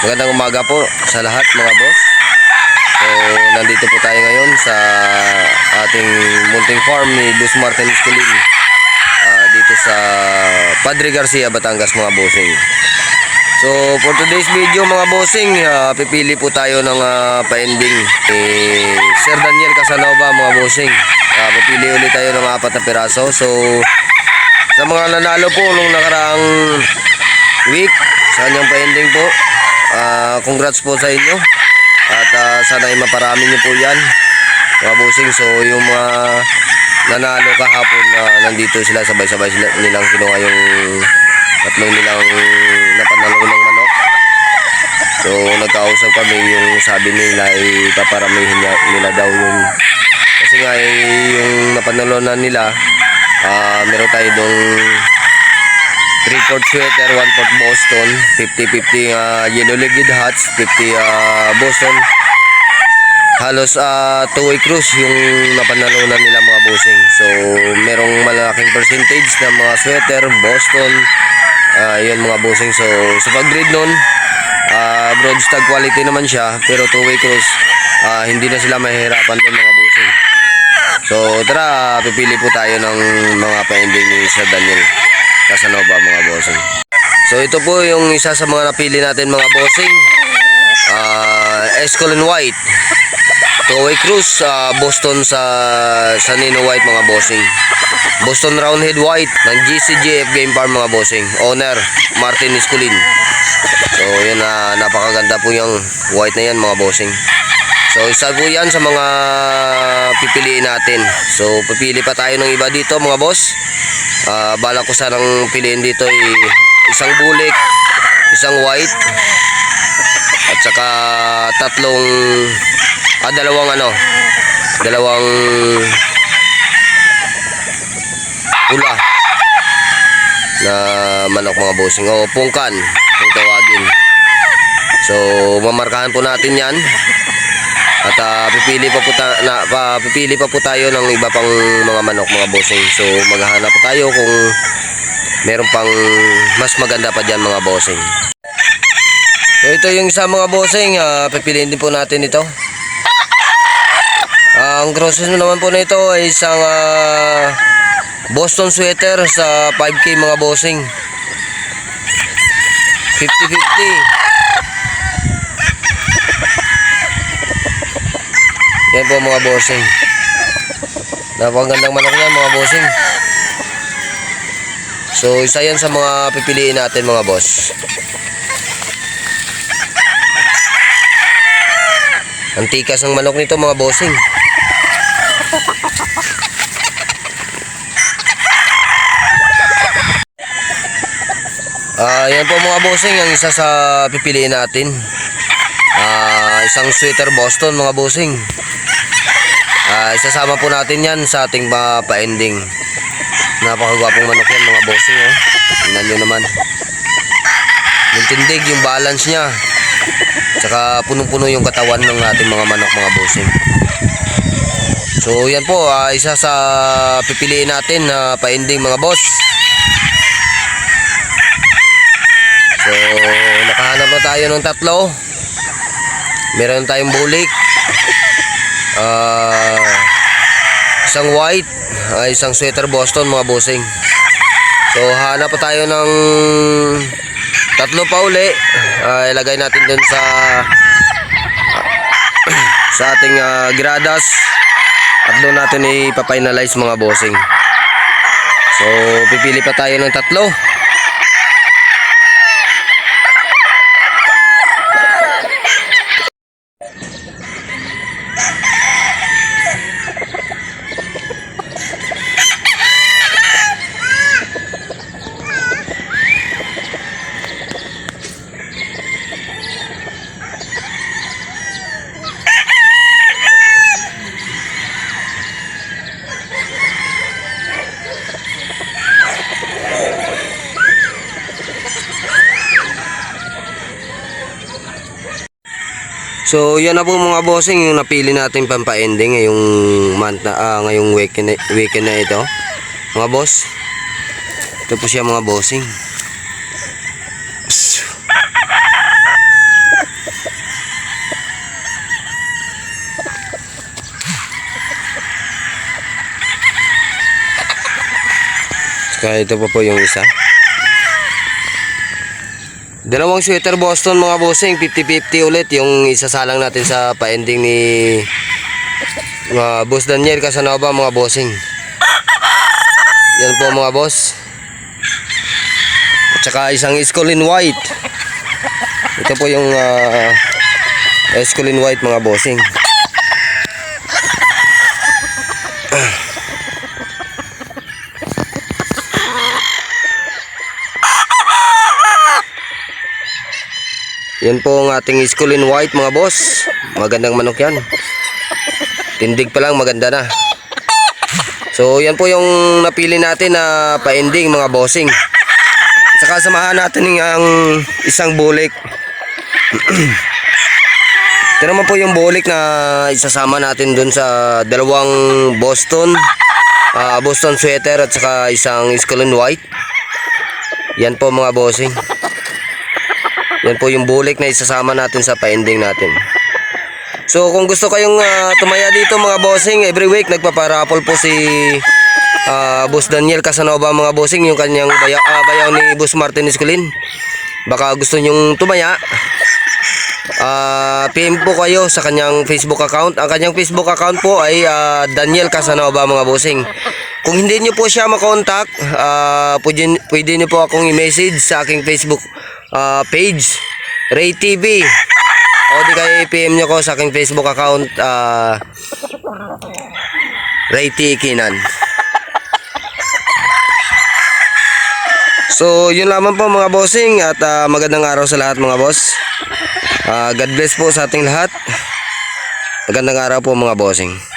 Magandang umaga po sa lahat mga boss. So, nandito po tayo ngayon sa ating munting farm ni Luz Martin Escolin. ah, dito sa Padre Garcia, Batangas mga bossing. So, for today's video mga bossing, ah, pipili po tayo ng ah, pa-ending ni Sir Daniel Casanova mga bossing. Ah, pipili ulit tayo ng apat na piraso. So, sa mga nanalo po nung nakaraang week, sa kanyang pa-ending po, ah, congrats po sa inyo. At ah, sana ay maparami niyo po yan, mga bossing. So, yung mga nanalo kahapon na nandito sila, sabay-sabay sila, nilang kinuha yung tatlong nilang napanalo ng manok. So, nagkausap kami yung sabi nila ay paparamihin niya, nila daw yung kasi nga eh, yung napanalunan nila ah meron tayo dong 3-4 sweater, 1-4 Boston, 50-50 ah, yellow legged hats, 50 ah, Boston. Halos ah, two-way cruise yung napanalunan nila mga bossing. So, merong malaking percentage ng mga sweater, Boston, ah, yun mga bossing. So, sa pag-grade nun, ah, broadstag quality naman siya, pero two-way cruise, ah, hindi na sila mahihirapan doon mga bossing. So, tara, pipili po tayo ng mga pa-ending ni Sir Daniel Casanova mga bossing. So, ito po yung isa sa mga napili natin mga bossing. Ah, Escolin White. Two-way cruise, ah, Boston sa sa Nino White mga bossing. Boston Roundhead White ng GCJF Game Farm mga bossing. Owner, Martin Escolin. So, yun na napakaganda po yung white na yan mga bossing. So, isa po yan sa mga pipiliin natin. So, pipili pa tayo ng iba dito mga boss. Ah, bala ko sanang piliin dito ay isang bulik, isang white, at saka tatlong, ah, dalawang ano, dalawang pula na manok mga bossing o pungkan kung tawagin. So, mamarkahan po natin yan. At ah, pipili pa po ta- na pa, pipili pa po tayo ng iba pang mga manok mga bossing. So maghahanap po tayo kung meron pang mas maganda pa diyan mga bossing. So ito yung isa mga bossing, ah, pipiliin din po natin ito. Ah, ang grosses naman po nito ay isang ah, Boston sweater sa 5K mga bossing. 50-50. Yan po mga bossing. Napakagandang manok yan mga bossing. So isa yan sa mga pipiliin natin mga boss. Ang tikas ng manok nito mga bossing. Ah, yan po mga bossing, ang isa sa pipiliin natin. Ah, isang sweater Boston mga bossing. Ah, isasama po natin yan sa ating mga pa-ending. Napakagwapong manok yan mga bossing oh. Tingnan nyo naman. Yung yung balance niya. Tsaka punong-puno yung katawan ng ating mga manok mga bossing. So yan po, ah, isa sa pipiliin natin na pa-ending mga boss. So nakahanap na tayo ng tatlo. Meron tayong bulik. Ah, isang white, ah, isang sweater Boston mga bossing. So hanap pa tayo ng tatlo pa uli. Ah, ilagay natin dun sa sa ating ah, gradas at doon natin ipapinalize mga bossing. So pipili pa tayo ng tatlo. So, yan na po mga bossing yung napili natin pampa-ending ngayong month na, ah, ngayong weekend na, weekend na ito. Mga boss. Ito po siya mga bossing. Psst. Kaya ito po po yung isa. Dalawang sweater Boston mga bossing, 50-50 ulit yung isasalang natin sa pa-ending ni mga boss Daniel Casanova mga bossing. Yan po mga boss. At saka isang Escolin White. Ito po yung uh, Escolin White mga bossing. Yan po ang ating Escolin White mga boss. Magandang manok yan. Tindig pa lang maganda na. So yan po yung napili natin na pa-ending mga bossing. Saka samahan natin ang isang bulik. Ito naman po yung bulik na isasama natin dun sa dalawang Boston. ah, Boston sweater at saka isang Escolin White. Yan po mga bossing. Yan po yung bulik na isasama natin sa pa-ending natin. So kung gusto kayong ah, tumaya dito mga bossing, every week nagpaparapol po si ah, Boss Daniel Casanova mga bossing, yung kanyang bayaw, ah, bayaw ni Boss Martin Esculin. Baka gusto nyong tumaya, ah, PM po kayo sa kanyang Facebook account. Ang kanyang Facebook account po ay ah, Daniel Casanova mga bossing. Kung hindi nyo po siya makontak, ah, pwede, pwede nyo po akong i-message sa aking Facebook ah, page, Ray TV. O di kayo i-PM nyo ko sa aking Facebook account, ah, Ray T. Kinan. So, yun lamang po mga bossing at ah, magandang araw sa lahat mga boss. Ah, God bless po sa ating lahat. Magandang araw po mga bossing.